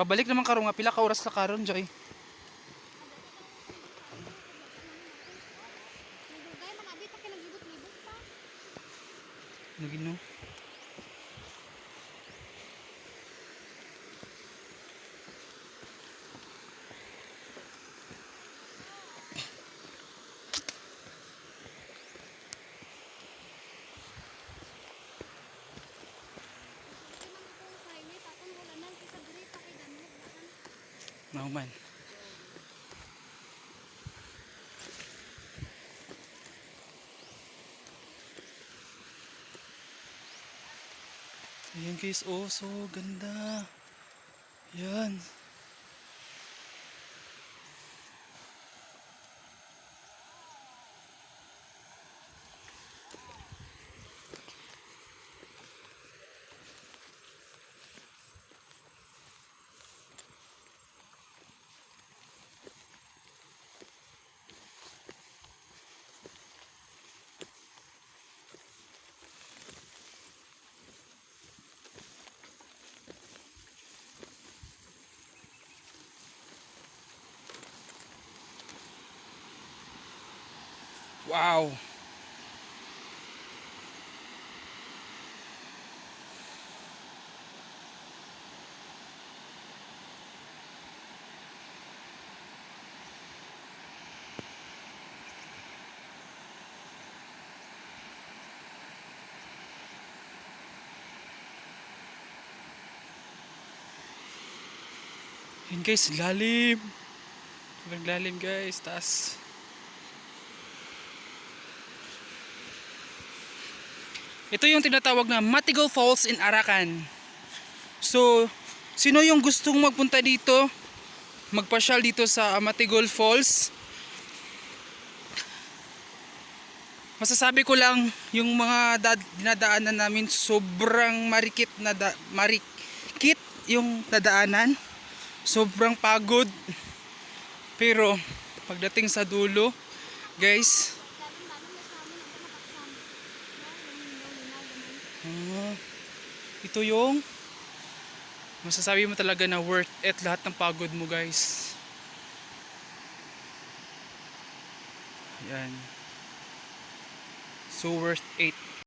Pabalik naman karon nga pila ka oras la karon joy. Nagino. Nauman. Ayan guys, oh so ganda. Yan. Wow. Yun guys, lalim. Sobrang lalim guys, taas. Ito yung tinatawag na Matigo Falls in Arakan. So, sino yung gustong magpunta dito? Magpasyal dito sa Matigol Falls? Masasabi ko lang, yung mga dinadaanan namin sobrang marikit na da, marikit yung nadaanan. Sobrang pagod. Pero pagdating sa dulo, guys, Ah, ito yung masasabi mo talaga na worth it lahat ng pagod mo guys. Yan. So worth it.